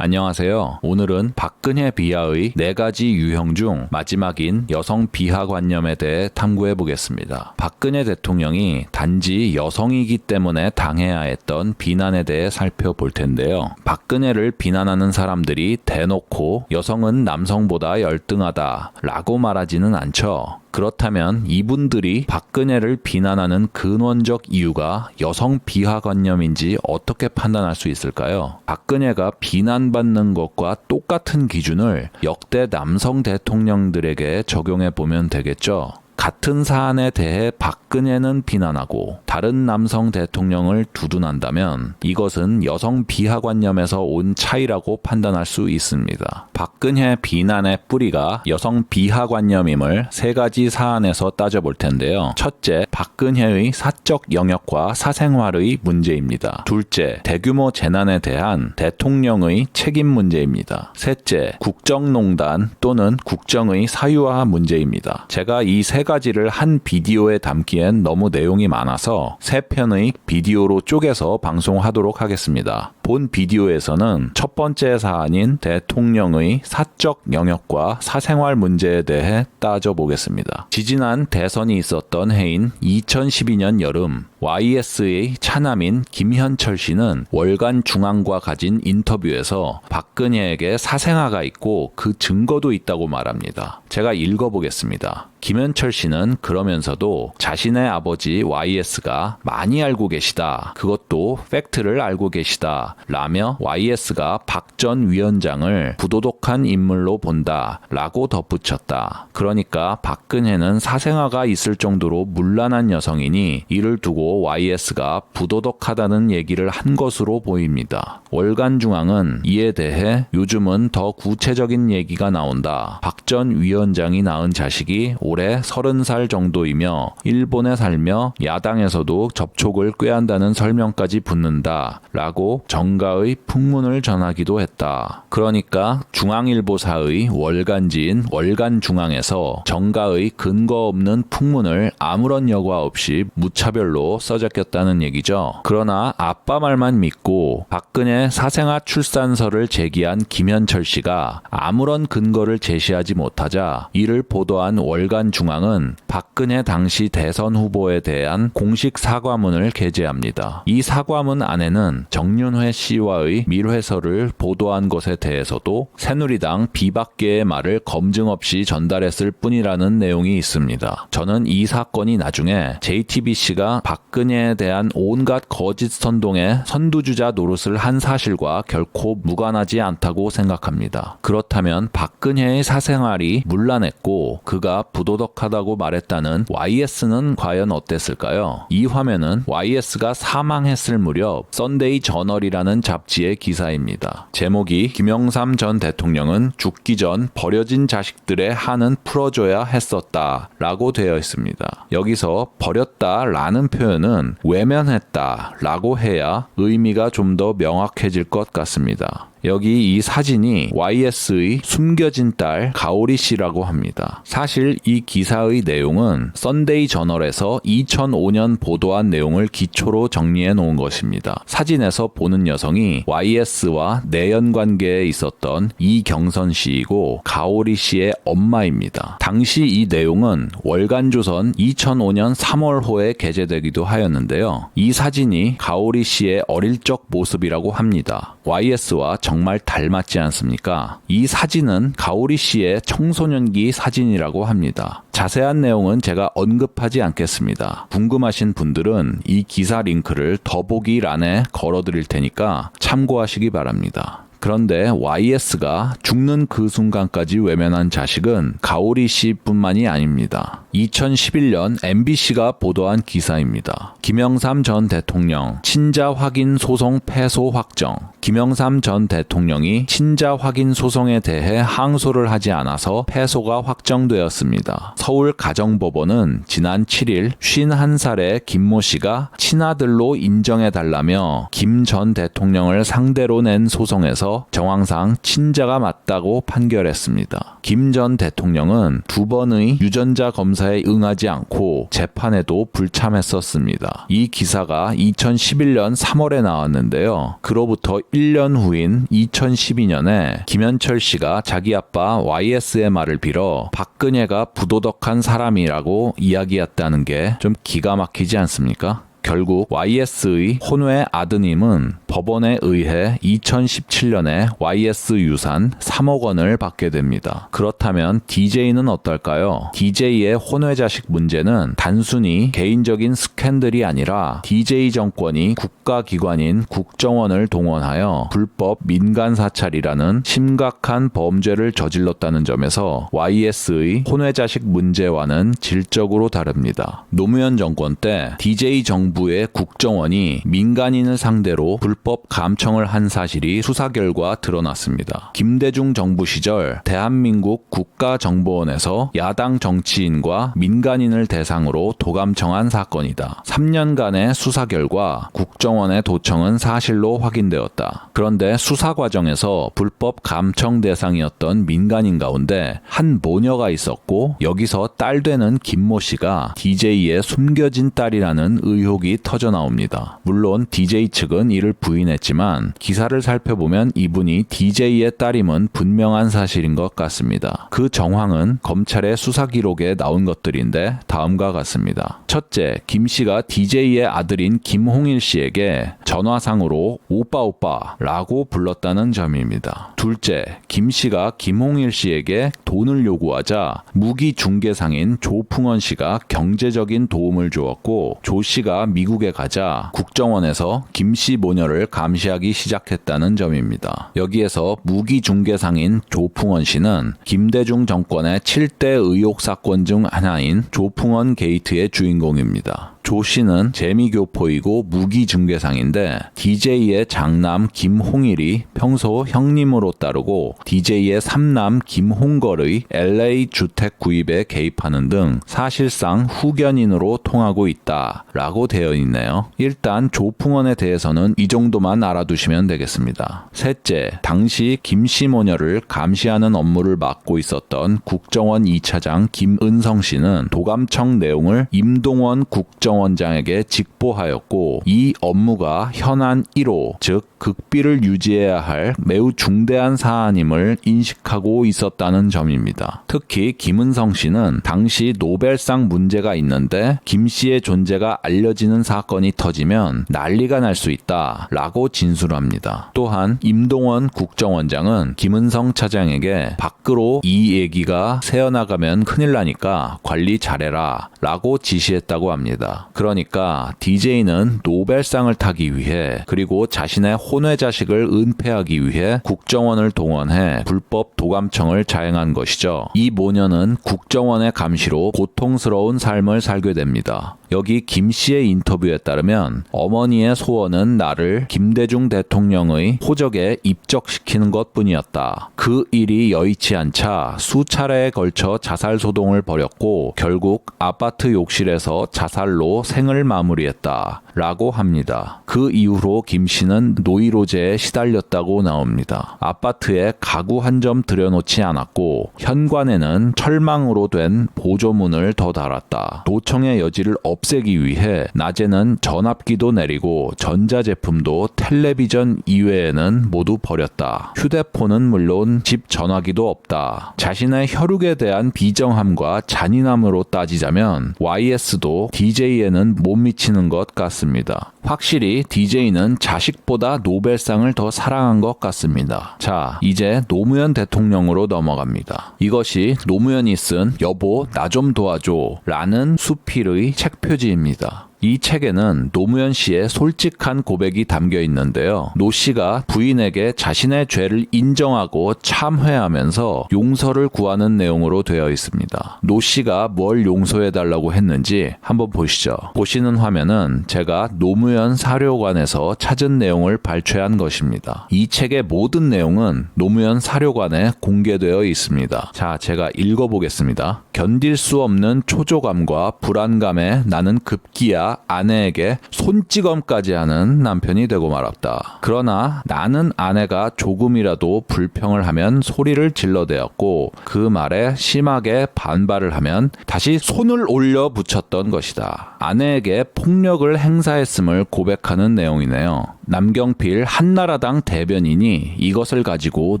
안녕하세요. 오늘은 박근혜 비하의 네 가지 유형 중 마지막인 여성 비하 관념에 대해 탐구해 보겠습니다. 박근혜 대통령이 단지 여성이기 때문에 당해야 했던 비난에 대해 살펴볼 텐데요. 박근혜를 비난하는 사람들이 대놓고 여성은 남성보다 열등하다 라고 말하지는 않죠. 그렇다면 이분들이 박근혜를 비난하는 근원적 이유가 여성 비하관념인지 어떻게 판단할 수 있을까요? 박근혜가 비난받는 것과 똑같은 기준을 역대 남성 대통령들에게 적용해 보면 되겠죠. 같은 사안에 대해 박근혜는 비난하고 다른 남성 대통령을 두둔한다면 이것은 여성 비하관념에서 온 차이라고 판단할 수 있습니다. 박근혜 비난의 뿌리가 여성 비하관념임을 세 가지 사안에서 따져볼 텐데요. 첫째, 박근혜의 사적 영역과 사생활의 문제입니다. 둘째, 대규모 재난에 대한 대통령의 책임 문제입니다. 셋째, 국정농단 또는 국정의 사유화 문제입니다. 제가 이 세 가지를 한 비디오에 담기엔 너무 내용이 많아서 세 편의 비디오로 쪼개서 방송하도록 하겠습니다. 본 비디오에서는 첫 번째 사안인 대통령의 사적 영역과 사생활 문제에 대해 따져보겠습니다. 지지난 대선이 있었던 해인 2012년 여름 YS의 차남인 김현철 씨는 월간 중앙과 가진 인터뷰에서 박근혜에게 사생아가 있고 그 증거도 있다고 말합니다. 제가 읽어보겠습니다. 김현철 씨는 그러면서도 자신의 아버지 YS가 많이 알고 계시다. 그것도 팩트를 알고 계시다. 라며 YS가 박 전 위원장을 부도덕한 인물로 본다. 라고 덧붙였다. 그러니까 박근혜는 사생아가 있을 정도로 문란한 여성이니 이를 두고 YS가 부도덕하다는 얘기를 한 것으로 보입니다. 월간 중앙은 이에 대해 요즘은 더 구체적인 얘기가 나온다. 박 전 위원장이 낳은 자식이 올해 30살 정도이며 일본에 살며 야당에서도 접촉을 꾀한다는 설명까지 붙는다. 라고 정가의 풍문을 전하기도 했다. 그러니까 중앙일보사의 월간지인 월간중앙에서 정가의 근거 없는 풍문을 아무런 여과 없이 무차별로 써적였다는 얘기죠. 그러나 아빠 말만 믿고 박근혜 사생아 출산서를 제기한 김현철 씨가 아무런 근거를 제시하지 못하자 이를 보도한 월간 중앙은 박근혜 당시 대선 후보에 대한 공식 사과문을 게재합니다. 이 사과문 안에는 정윤회 씨와의 밀회서를 보도한 것에 대해서도 새누리당 비박계의 말을 검증 없이 전달했을 뿐이라는 내용이 있습니다. 저는 이 사건이 나중에 JTBC가 박근혜에 대한 온갖 거짓 선동의 선두주자 노릇을 한 사실과 결코 무관하지 않다고 생각합니다. 그렇다면 박근혜의 사생활이 문란했고 그가 부도 덕하다고 말했다는 YS는 과연 어땠을까요? 이 화면은 YS가 사망했을 무렵 썬데이 저널이라는 잡지의 기사입니다. 제목이 김영삼 전 대통령은 죽기 전 버려진 자식들의 한은 풀어줘야 했었다 라고 되어 있습니다. 여기서 버렸다 라는 표현은 외면했다 라고 해야 의미가 좀 더 명확해질 것 같습니다. 여기 이 사진이 YS의 숨겨진 딸 가오리 씨라고 합니다. 사실 이 기사의 내용은 썬데이 저널에서 2005년 보도한 내용을 기초로 정리해 놓은 것입니다. 사진에서 보는 여성이 YS와 내연 관계에 있었던 이경선 씨이고 가오리 씨의 엄마입니다. 당시 이 내용은 월간조선 2005년 3월호에 게재되기도 하였는데요. 이 사진이 가오리 씨의 어릴 적 모습이라고 합니다. YS와 정말 닮았지 않습니까? 이 사진은 가오리 씨의 청소년기 사진이라고 합니다. 자세한 내용은 제가 언급하지 않겠습니다. 궁금하신 분들은 이 기사 링크를 더보기란에 걸어 드릴 테니까 참고하시기 바랍니다. 그런데 YS가 죽는 그 순간까지 외면한 자식은 가오리 씨뿐만이 아닙니다. 2011년 MBC가 보도한 기사입니다. 김영삼 전 대통령 친자 확인 소송 패소 확정. 김영삼 전 대통령이 친자 확인 소송에 대해 항소를 하지 않아서 패소가 확정되었습니다. 서울 가정법원은 지난 7일 51살의 김모 씨가 친아들로 인정해 달라며 김 전 대통령을 상대로 낸 소송에서 뒤집어 정황상 친자가 맞다고 판결했습니다. 김 전 대통령은 두 번의 유전자 검사에 응하지 않고 재판에도 불참했었습니다. 이 기사가 2011년 3월에 나왔는데요. 그로부터 1년 후인 2012년에 김현철 씨가 자기 아빠 YS의 말을 빌어 박근혜가 부도덕한 사람이라고 이야기했다는 게 좀 기가 막히지 않습니까? 결국 YS의 혼외 아드님은 법원에 의해 2017년에 YS 유산 3억 원을 받게 됩니다. 그렇다면 DJ는 어떨까요? DJ의 혼외 자식 문제는 단순히 개인적인 스캔들이 아니라 DJ 정권이 국가기관인 국정원을 동원하여 불법 민간 사찰이라는 심각한 범죄를 저질렀다는 점에서 YS의 혼외 자식 문제와는 질적으로 다릅니다. 노무현 정권 때 DJ 정 부의 국정원이 민간인을 상대로 불법 감청을 한 사실이 수사 결과 드러났습니다. 김대중 정부 시절 대한민국 국가정보원에서 야당 정치인과 민간인을 대상으로 도감청한 사건이다. 3년간의 수사 결과 국정원의 도청은 사실로 확인되었다. 그런데 수사 과정에서 불법 감청 대상이었던 민간인 가운데 한 모녀가 있었고 여기서 딸 되는 김모 씨가 DJ의 숨겨진 딸이라는 의혹 이 터져 나옵니다. 물론 DJ 측은 이를 부인했지만 기사를 살펴보면 이분이 DJ의 딸임은 분명한 사실인 것 같습니다. 그 정황은 검찰의 수사 기록에 나온 것들인데 다음과 같습니다. 첫째, 김 씨가 DJ의 아들인 김홍일 씨에게 전화상으로 오빠 오빠라고 불렀다는 점입니다. 둘째, 김 씨가 김홍일 씨에게 돈을 요구하자 무기 중개상인 조풍원 씨가 경제적인 도움을 주었고 조 씨가 미국에 가자 국정원에서 김씨 모녀를 감시하기 시작했다는 점입니다. 여기에서 무기 중개상인 조풍원 씨는 김대중 정권의 7대 의혹 사건 중 하나인 조풍원 게이트의 주인공입니다. 조 씨는 재미교포이고 무기중개상인데 DJ의 장남 김홍일이 평소 형님으로 따르고 DJ의 삼남 김홍걸의 LA 주택 구입에 개입하는 등 사실상 후견인으로 통하고 있다 라고 되어 있네요. 일단 조풍원에 대해서는 이 정도만 알아두시면 되겠습니다. 셋째, 당시 김씨 모녀를 감시하는 업무를 맡고 있었던 국정원 2차장 김은성 씨는 도감청 내용을 임동원 국정 원장에게 직보하였고 이 업무가 현안 1호 즉 극비를 유지해야 할 매우 중대한 사안임을 인식하고 있었다는 점입니다. 특히 김은성 씨는 당시 노벨상 문제가 있는데 김 씨의 존재가 알려지는 사건이 터지면 난리가 날 수 있다 라고 진술합니다. 또한 임동원 국정원장은 김은성 차장에게 밖으로 이 얘기가 새어나가면 큰일 나니까 관리 잘해라 라고 지시했다고 합니다. 그러니까 DJ는 노벨상을 타기 위해 그리고 자신의 혼외 자식을 은폐하기 위해 국정원을 동원해 불법 도감청을 자행한 것이죠. 이 모녀는 국정원의 감시로 고통스러운 삶을 살게 됩니다. 여기 김 씨의 인터뷰에 따르면 어머니의 소원은 나를 김대중 대통령의 호적에 입적시키는 것 뿐이었다. 그 일이 여의치 않자 수차례에 걸쳐 자살 소동을 벌였고 결국 아파트 욕실에서 자살로 생을 마무리했다. 라고 합니다. 그 이후로 김 씨는 노이로제에 시달렸다고 나옵니다. 아파트에 가구 한 점 들여놓지 않았고 현관에는 철망으로 된 보조문을 더 달았다. 도청의 여지를 없 애기 위해 낮에는 전압기도 내리고 전자제품도 텔레비전 이외에는 모두 버렸다. 휴대폰은 물론 집 전화기도 없다. 자신의 혈육에 대한 비정함과 잔인함으로 따지자면 YS도 DJ에는 못 미치는 것 같습니다. 확실히 DJ는 자식보다 노벨상을 더 사랑한 것 같습니다. 자, 이제 노무현 대통령으로 넘어갑니다. 이것이 노무현이 쓴 여보 나 좀 도와줘 라는 수필의 책 표지입니다. 이 책에는 노무현 씨의 솔직한 고백이 담겨 있는데요. 노 씨가 부인에게 자신의 죄를 인정하고 참회하면서 용서를 구하는 내용으로 되어 있습니다. 노 씨가 뭘 용서해 달라고 했는지 한번 보시죠. 보시는 화면은 제가 노무현 사료관에서 찾은 내용을 발췌한 것입니다. 이 책의 모든 내용은 노무현 사료관에 공개되어 있습니다. 자, 제가 읽어보겠습니다. 견딜 수 없는 초조감과 불안감에 나는 급기야 아내에게 손찌검까지 하는 남편이 되고 말았다. 그러나 나는 아내가 조금이라도 불평을 하면 소리를 질러대었고 그 말에 심하게 반발을 하면 다시 손을 올려 붙였던 것이다. 아내에게 폭력을 행사했음을 고백하는 내용이네요. 남경필 한나라당 대변인이 이것을 가지고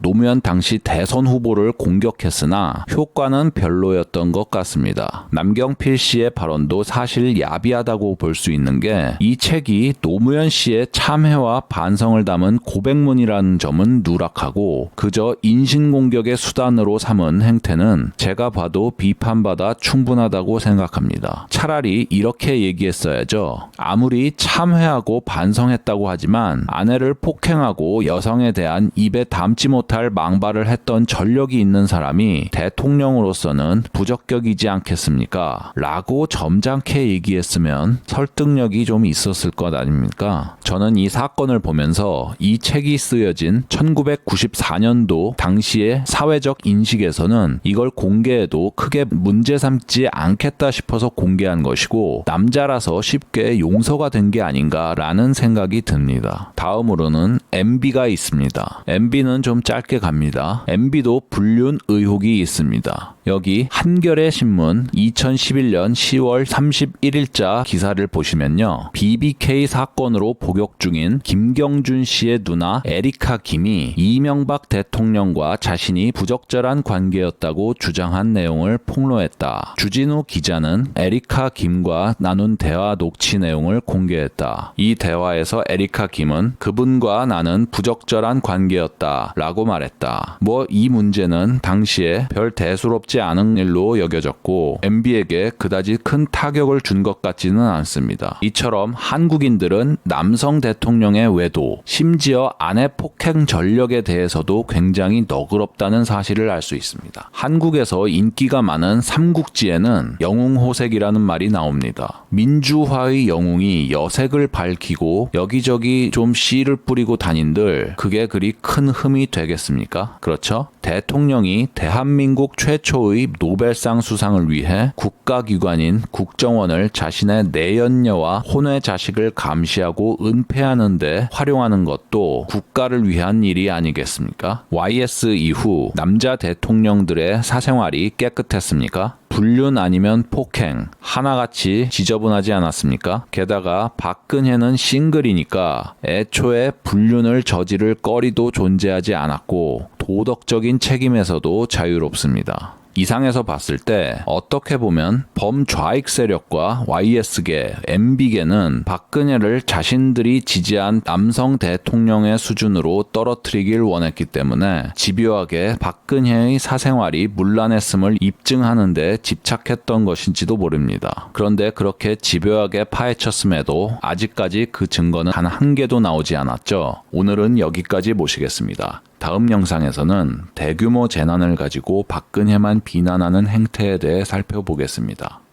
노무현 당시 대선 후보를 공격했으나 효과는 별로였던 것 같습니다. 남경필 씨의 발언도 사실 야비하다고 볼 수 있는 게 이 책이 노무현 씨의 참회와 반성을 담은 고백문이라는 점은 누락하고 그저 인신공격의 수단으로 삼은 행태는 제가 봐도 비판받아 충분하다고 생각합니다. 차라리 이렇게 얘기했어야죠. 아무리 참회하고 반성했다고 하지만 아내를 폭행하고 여성에 대한 입에 담지 못할 망발을 했던 전력이 있는 사람이 대통령으로서는 부적격이지 않겠습니까? 라고 점잖게 얘기했으면 설득력이 좀 있었을 것 아닙니까? 저는 이 사건을 보면서 이 책이 쓰여진 1994년도 당시의 사회적 인식에서는 이걸 공개해도 크게 문제 삼지 않겠다 싶어서 공개한 것이고 남자라서 쉽게 용서가 된 게 아닌가라는 생각이 듭니다. 다음으로는 MB가 있습니다. MB는 좀 짧게 갑니다. MB도 불륜 의혹이 있습니다. 여기 한겨레 신문 2011년 10월 31일자 기사를 보시면요. BBK 사건으로 복역 중인 김경준 씨의 누나 에리카 김이 이명박 대통령과 자신이 부적절한 관계였다고 주장한 내용을 폭로했다. 주진우 기자는 에리카 김과 나눈 대화 녹취 내용을 공개했다. 이 대화에서 에리카 김은 그분과 나는 부적절한 관계였다 라고 말했다. 뭐 이 문제는 당시에 별 대수롭지 않은 일로 여겨졌고 MB에게 그다지 큰 타격을 준 것 같지는 않습니다. 이처럼 한국인들은 남성 대통령의 외도, 심지어 아내 폭행 전력에 대해서도 굉장히 너그럽다는 사실을 알 수 있습니다. 한국에서 인기가 많은 삼국지에는 영웅호색이라는 말이 나옵니다. 민주화의 영웅이 여색을 밝히고 여기저기 좀 씨를 뿌리고 다닌들 그게 그리 큰 흠이 되겠습니까? 그렇죠? 대통령이 대한민국 최초의 노벨상 수상을 위해 국가기관인 국정원을 자신의 내연녀와 혼외 자식을 감시하고 은폐하는데 활용하는 것도 국가를 위한 일이 아니겠습니까? YS 이후 남자 대통령들의 사생활이 깨끗했습니까? 불륜 아니면 폭행 하나같이 지저분하지 않았습니까? 게다가 박근혜는 싱글이니까 애초에 불륜을 저지를 거리도 존재하지 않았고 도덕적인 책임에서도 자유롭습니다. 이상에서 봤을 때 어떻게 보면 범좌익 세력과 YS계, MB계는 박근혜를 자신들이 지지한 남성 대통령의 수준으로 떨어뜨리길 원했기 때문에 집요하게 박근혜의 사생활이 문란했음을 입증하는데 집착했던 것인지도 모릅니다. 그런데 그렇게 집요하게 파헤쳤음에도 아직까지 그 증거는 단 한 개도 나오지 않았죠. 오늘은 여기까지 모시겠습니다. 다음 영상에서는 대규모 재난을 가지고 박근혜만 비난하는 행태에 대해 살펴보겠습니다.